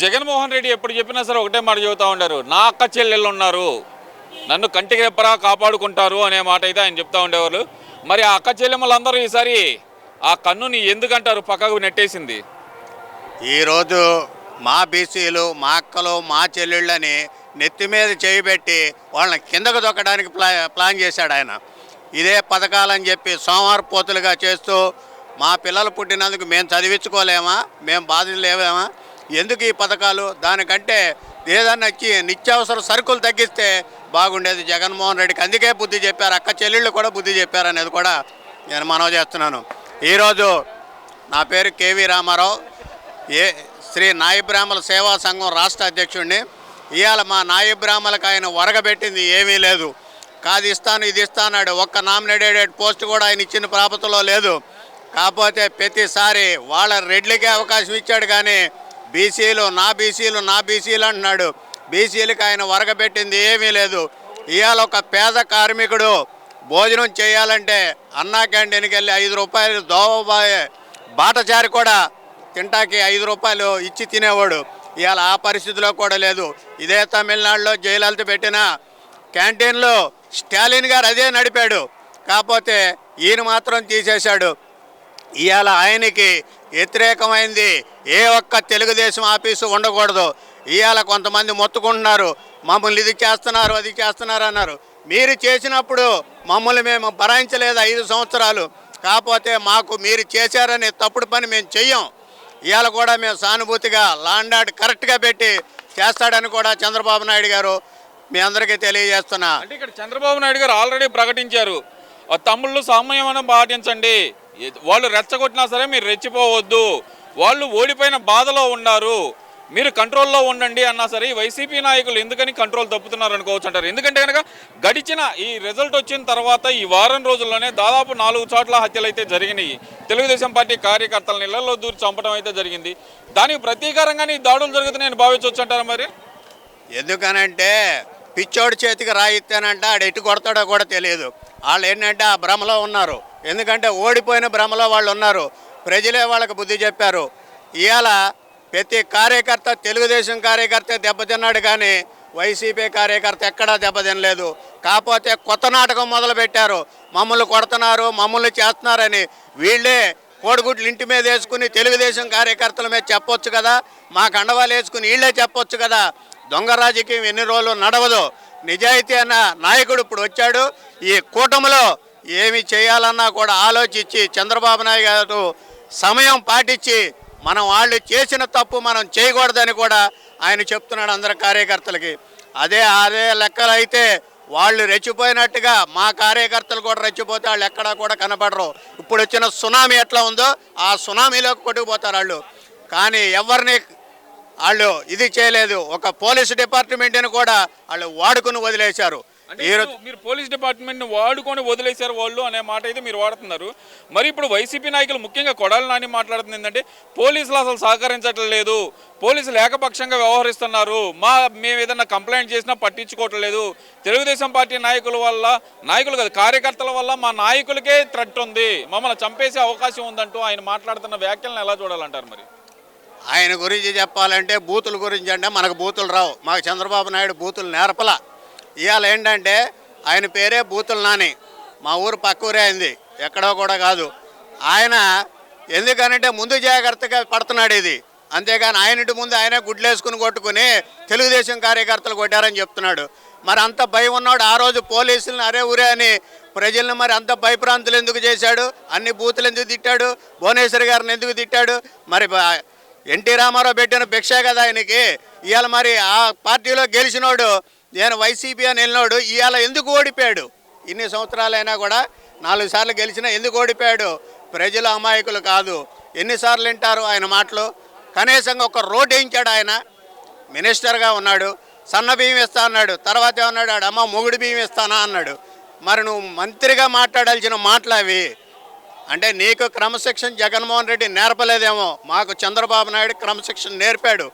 జగన్మోహన్ రెడ్డి ఎప్పుడు చెప్పినా సరే ఒకటే మాట చెబుతా ఉండారు. నా అక్క చెల్లెళ్ళు ఉన్నారు. నన్ను కంటికి రెప్పరా కాపాడుకుంటారు అనే మాట అయితే ఆయన చెప్తా ఉండేవారు మరి ఆ అక్క చెల్లెమ్మలందరూ ఈసారి ఆ కన్నుని ఎందుకంటారు? పక్కకు నెట్టేసింది. ఈరోజు మా బీసీలు మా అక్కలు మా చెల్లెళ్ళని నెత్తి మీద చేయబెట్టి వాళ్ళని కిందకు దొక్కడానికి ప్లా ప్లాన్ చేశాడు ఆయన. ఇదే పథకాలని చెప్పి సోమవారం పోతులుగా చేస్తూ మా పిల్లలు పుట్టినందుకు మేము చదివించుకోలేమా? మేము బాధ్యత లేవేమా? ఎందుకు ఈ పథకాలు? దానికంటే ఏదన్నా నిత్యావసర సరుకులు తగ్గిస్తే బాగుండేది జగన్మోహన్ రెడ్డికి. అందుకే బుద్ధి చెప్పారు. అక్క చెల్లెళ్ళు కూడా బుద్ధి చెప్పారు అనేది కూడా నేను మనవి చేస్తున్నాను. ఈరోజు నా పేరు కేవీ రామారావు. ఏ శ్రీ నాయబ్రాహ్మల సేవా సంఘం రాష్ట్ర అధ్యక్షుడిని. ఇవాళ మా నాయబ్రాహ్మలకు ఆయన వరగబెట్టింది ఏమీ లేదు. కాదు ఇస్తాను ఇది ఇస్తానాడు ఒక్క నామినేటెడ్ పోస్ట్ కూడా ఆయన ఇచ్చిన ప్రాపతలో లేదు. కాకపోతే ప్రతిసారి వాళ్ళ రెడ్లకే అవకాశం ఇచ్చాడు కానీ బీసీలు నా బీసీలు నా బీసీలు అంటున్నాడు. బీసీలకు ఆయన వరగబెట్టింది ఏమీ లేదు. ఇవాళ ఒక పేద కార్మికుడు భోజనం చేయాలంటే అన్నా క్యాంటీన్కి వెళ్ళి ఐదు రూపాయలు దోవబాయే బాటచారి కూడా తింటాకి ఐదు రూపాయలు ఇచ్చి తినేవాడు. ఇవాళ ఆ పరిస్థితిలో కూడా లేదు. ఇదే తమిళనాడులో జయలలిత పెట్టిన క్యాంటీన్లో స్టాలిన్ గారు అదే నడిపాడు. కాకపోతే ఈయన మాత్రం తీసేశాడు. ఇవాళ ఆయనకి వ్యతిరేకమైంది ఏ ఒక్క తెలుగుదేశం ఆఫీసు ఉండకూడదు. ఇవాళ కొంతమంది మొత్తుకుంటున్నారు మమ్మల్ని ఇది చేస్తున్నారు అది చేస్తున్నారు అన్నారు. మీరు చేసినప్పుడు మమ్మల్ని మేము భరాయించలేదు ఐదు సంవత్సరాలు. కాకపోతే మాకు మీరు చేశారనే తప్పుడు పని మేము చెయ్యం. ఇవాళ కూడా మేము సానుభూతిగా లాండ్ కరెక్ట్గా పెట్టి చేస్తాడని కూడా చంద్రబాబు నాయుడు గారు మీ అందరికీ తెలియజేస్తున్నా. అంటే ఇక్కడ చంద్రబాబు నాయుడు గారు ఆల్రెడీ ప్రకటించారు. తమ్ముళ్ళు సామయం పాటించండి. వాళ్ళు రెచ్చగొట్టినా సరే మీరు రెచ్చిపోవద్దు. వాళ్ళు ఓడిపోయిన బాధలో ఉన్నారు. మీరు కంట్రోల్లో ఉండండి అన్నా సరే ఈ వైసీపీ నాయకులు ఎందుకని కంట్రోల్ తప్పుతున్నారు అనుకోవచ్చు అంటారు. ఎందుకంటే కనుక గడిచిన ఈ రిజల్ట్ వచ్చిన తర్వాత ఈ వారం రోజుల్లోనే దాదాపు నాలుగు చోట్ల హత్యలు అయితే జరిగినాయి. తెలుగుదేశం పార్టీ కార్యకర్తలను ఇళ్ళలో దూరి చంపడం అయితే జరిగింది. దానికి ప్రతీకారంగానే ఈ దాడులు జరుగుతున్నాయని భావించవచ్చు అంటారా మరి? ఎందుకనంటే పిచ్చోడి చేతికి రాయిస్తానంటే ఆడు ఎటు కొడతాడో కూడా తెలియదు. వాళ్ళు ఏంటంటే ఆ భ్రమలో ఉన్నారు. ఎందుకంటే ఓడిపోయిన భ్రమలో వాళ్ళు ఉన్నారు. ప్రజలే వాళ్ళకి బుద్ధి చెప్పారు. ఇవాళ ప్రతి కార్యకర్త తెలుగుదేశం కార్యకర్త దెబ్బతిన్నాడు కానీ వైసీపీ కార్యకర్త ఎక్కడా దెబ్బతినలేదు కాకపోతే కొత్త నాటకం మొదలు పెట్టారు మమ్మల్ని కొడుతున్నారు మమ్మల్ని చేస్తున్నారని వీళ్ళే కోడిగుడ్లు ఇంటి మీద వేసుకుని తెలుగుదేశం కార్యకర్తల మీద చెప్పొచ్చు కదా మా కండవాలు వేసుకుని వీళ్ళే చెప్పొచ్చు కదా. దొంగ రాజకీయం ఎన్ని రోజులు నడవదు. నిజాయితీ అన్న నాయకుడు ఇప్పుడు వచ్చాడు. ఈ కూటమిలో ఏమి చేయాలన్నా కూడా ఆలోచించి చంద్రబాబు నాయుడు గారు సమయం పాటించి మనం వాళ్ళు చేసిన తప్పు మనం చేయకూడదని కూడా ఆయన చెప్తున్నాడు అందరి కార్యకర్తలకి. అదే అదే లెక్కలు అయితే వాళ్ళు రెచ్చిపోయినట్టుగా మా కార్యకర్తలు కూడా రెచ్చిపోతే వాళ్ళు ఎక్కడా కూడా కనపడరు ఇప్పుడు వచ్చిన సునామీ ఎట్లా ఉందో ఆ సునామీలోకి కొట్టుకుపోతారు వాళ్ళు. కానీ ఎవరిని వాళ్ళు ఇది చేయలేదు. ఒక పోలీస్ డిపార్ట్మెంట్ని కూడా వాళ్ళు వాడుకుని వదిలేశారు. మీరు పోలీస్ డిపార్ట్మెంట్ని వాడుకొని వదిలేశారు వాళ్ళు అనే మాట అయితే మీరు వాడుతున్నారు. మరి ఇప్పుడు వైసీపీ నాయకులు ముఖ్యంగా కొడాలి నాని మాట్లాడుతుంది ఏంటంటే పోలీసులు అసలు సహకరించట్లేదు. పోలీసులు ఏకపక్షంగా వ్యవహరిస్తున్నారు. మా మేము ఏదైనా కంప్లైంట్ చేసినా పట్టించుకోవట్లేదు. తెలుగుదేశం పార్టీ నాయకుల వల్ల నాయకులు కాదు కార్యకర్తల వల్ల మా నాయకులకే థ్రెట్ ఉంది. మమ్మల్ని చంపేసే అవకాశం ఉందంటూ ఆయన మాట్లాడుతున్న వ్యాఖ్యలను ఎలా చూడాలంటారు మరి? ఆయన గురించి చెప్పాలంటే బూతుల గురించి అంటే మనకు బూతులు రావు. మాకు చంద్రబాబు నాయుడు బూతులు నేర్పల. ఇవాళ ఏంటంటే ఆయన పేరే బూతుల నాని. మా ఊరు పక్క ఊరే అయింది. ఎక్కడో కూడా కాదు. ఆయన ఎందుకనంటే ముందు జాగ్రత్తగా పడుతున్నాడు ఇది. అంతేగాని ఆయన ఇంటి ముందు ఆయనే గుడ్లేసుకుని కొట్టుకుని తెలుగుదేశం కార్యకర్తలు కొట్టారని చెప్తున్నాడు. మరి అంత భయం ఉన్నాడు ఆ రోజు పోలీసులను అరే ఊరే అని ప్రజలను మరి అంత భయప్రాంతులు ఎందుకు చేశాడు? అన్ని బూతులు ఎందుకు తిట్టాడు? భువనేశ్వరి గారిని ఎందుకు తిట్టాడు? మరి ఎన్టీ రామారావు పెట్టిన భిక్ష కదా ఆయనకి. ఇవాళ మరి ఆ పార్టీలో గెలిచినోడు నేను వైసీపీ అని వెళ్ళినాడు ఇవాళ ఎందుకు ఓడిపోయాడు? ఇన్ని సంవత్సరాలైనా కూడా నాలుగు సార్లు గెలిచినా ఎందుకు ఓడిపోయాడు? ప్రజలు అమాయకులు కాదు. ఎన్నిసార్లు వింటారు ఆయన మాటలు? కనీసంగా ఒక రోడ్ వేయించాడు ఆయన. మినిస్టర్గా ఉన్నాడు. సన్న బియ్యం ఇస్తా అన్నాడు. తర్వాత ఏమన్నాడు? ఆడమ్మ అమ్మ మొగుడు బియ్యం ఇస్తానా అన్నాడు. మరి నువ్వు మంత్రిగా మాట్లాడాల్సిన మాటలు అవి. అంటే నీకు క్రమశిక్షణ జగన్మోహన్ రెడ్డి నేర్పలేదేమో. మాకు చంద్రబాబు నాయుడు క్రమశిక్షణ నేర్పాడు.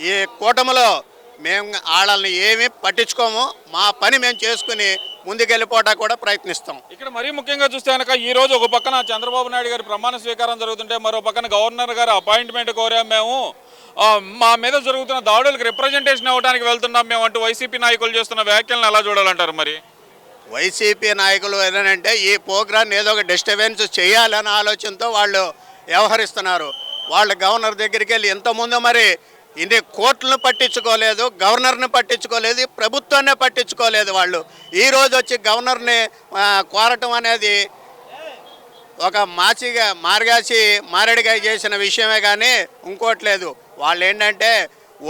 ఈ కూటమిలో మేము వాళ్ళని ఏమీ పట్టించుకోము. మా పని మేము చేసుకుని ముందుకెళ్ళిపోవడానికి కూడా ప్రయత్నిస్తాం. ఇక్కడ మరీ ముఖ్యంగా చూస్తే కనుక ఈ రోజు ఒక పక్కన చంద్రబాబు నాయుడు గారి ప్రమాణ స్వీకారం జరుగుతుంటే మరో పక్కన గవర్నర్ గారు అపాయింట్మెంట్ కోరాం మేము. మా మీద జరుగుతున్న దాడులకు రిప్రజెంటేషన్ ఇవ్వడానికి వెళ్తున్నాం మేము అంటూ వైసీపీ నాయకులు చేస్తున్న వ్యాఖ్యలను ఎలా చూడాలంటారు మరి? వైసీపీ నాయకులు ఏంటంటే ఈ ప్రోగ్రాన్ని ఏదో ఒక డిస్టర్బెన్స్ చేయాలనే ఆలోచనతో వాళ్ళు వ్యవహరిస్తున్నారు. వాళ్ళు గవర్నర్ దగ్గరికి వెళ్ళి ఇంతకుముందు మరి ఇన్ని కోర్టులను పట్టించుకోలేదు గవర్నర్ని పట్టించుకోలేదు ప్రభుత్వాన్ని పట్టించుకోలేదు వాళ్ళు. ఈరోజు వచ్చి గవర్నర్ని కోరటం అనేది ఒక మాచిగా మార్గాసి మారేడుగా చేసిన విషయమే కానీ ఇంకోట్లేదు వాళ్ళు ఏంటంటే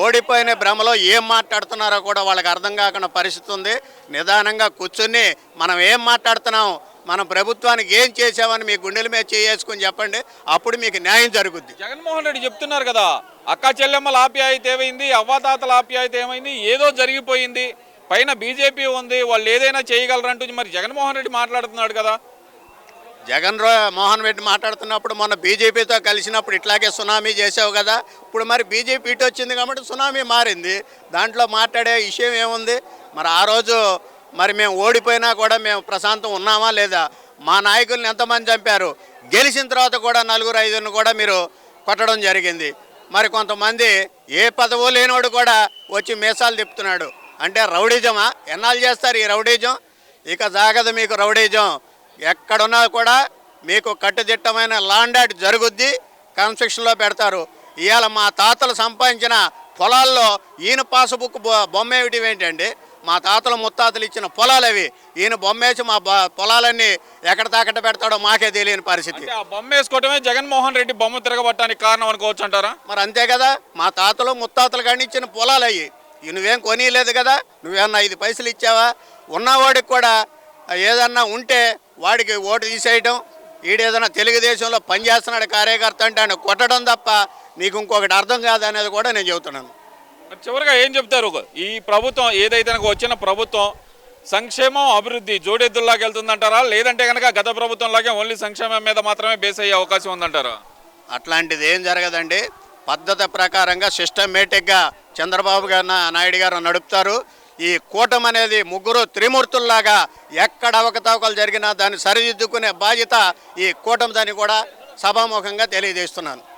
ఓడిపోయిన భ్రమలో ఏం మాట్లాడుతున్నారో కూడా వాళ్ళకి అర్థం కాకుండా పరిస్థితి ఉంది. నిదానంగా కూర్చుని మనం ఏం మాట్లాడుతున్నాం? మనం ప్రభుత్వానికి ఏం చేసామని మీ గుండెల మీద చేసుకుని చెప్పండి. అప్పుడు మీకు న్యాయం జరుగుద్ది. జగన్మోహన్ రెడ్డి చెప్తున్నారు కదా అక్క చెల్లెమ్మల ఆప్యాయత ఏమైంది అవ్వాతాతల ఆప్యాయత ఏమైంది ఏదో జరిగిపోయింది పైన బీజేపీ ఉంది వాళ్ళు ఏదైనా చేయగలరంటూ మరి జగన్మోహన్ రెడ్డి మాట్లాడుతున్నాడు కదా. జగన్ రో మోహన్ రెడ్డి మాట్లాడుతున్నప్పుడు మొన్న బీజేపీతో కలిసినప్పుడు ఇట్లాగే సునామీ చేసావు కదా ఇప్పుడు మరి బీజేపీ ఇటు వచ్చింది కాబట్టి సునామీ మారింది. దాంట్లో మాట్లాడే విషయం ఏముంది? మరి ఆ రోజు మరి మేము ఓడిపోయినా కూడా మేము ప్రశాంతం ఉన్నామా లేదా? మా నాయకుల్ని ఎంతమంది చంపారు? గెలిచిన తర్వాత కూడా నలుగురు ఐదుగురిని కూడా మీరు కొట్టడం జరిగింది. మరి కొంతమంది ఏ పదవు లేనివాడు కూడా వచ్చి మీసాలు తిప్పుతున్నాడు. అంటే రౌడీజమా? ఎన్నాళ్ళు చేస్తారు ఈ రౌడీజం? ఇక జాగదు మీకు రౌడీజం. ఎక్కడున్నా కూడా మీకు కట్టుదిట్టమైన లాండాట్ జరుగుద్ది కన్స్ట్రక్షన్లో పెడతారు. ఇవాళ మా తాతలు సంపాదించిన పొలాల్లో ఈయన పాసుబుక్ బొ- బొమ్మ ఏమిటి ఏంటండి? మా తాతలు ముత్తాతలు ఇచ్చిన పొలాలు అవి. ఈయన బొమ్మేసి మా పొలాలన్నీ ఎక్కడ తాకట్ట పెడతాడో మాకే తెలియని పరిస్థితి. అంటే ఆ బొమ్మ వేసుకోవటమే జగన్మోహన్ రెడ్డి బొమ్మ తిరగబట్టడానికి కారణం అనుకోవచ్చు అంటారా? మరి అంతే కదా మా తాతలు ముత్తాతలు కానీ ఇచ్చిన పొలాలు ఇవి నువ్వేం కొనియలేదు కదా నువ్వేమన్నా ఐదు పైసలు ఇచ్చావా? ఉన్నవాడికి కూడా ఏదన్నా ఉంటే వాడికి ఓటు తీసేయటం. ఈడేదన్నా తెలుగుదేశంలో పనిచేస్తున్నాడు కార్యకర్త అంటే ఆయన కొట్టడం తప్ప నీకు ఇంకొకటి అర్థం కాదు అనేది కూడా నేను చెబుతున్నాను. మరి చివరిగా ఏం చెప్తారు? ఈ ప్రభుత్వం ఏదైతే నాకు వచ్చిన ప్రభుత్వం సంక్షేమం అభివృద్ధి జోడెద్దుల్లాగా వెళ్తుందంటారా? లేదంటే కనుక గత ప్రభుత్వంలాగే ఓన్లీ సంక్షేమం మీద మాత్రమే బేస్ అయ్యే అవకాశం ఉందంటారా? అట్లాంటిది ఏం జరగదండి. పద్ధతి ప్రకారంగా సిస్టమేటిక్గా చంద్రబాబు గారు నా- నాయుడు గారు నడుపుతారు. ఈ కూటమి అనేది ముగ్గురు త్రిమూర్తుల్లాగా ఎక్కడ అవకతవకలు జరిగినా దాన్ని సరిదిద్దుకునే బాధ్యత ఈ కూటమిదని కూడా సభాముఖంగా తెలియజేస్తున్నాను.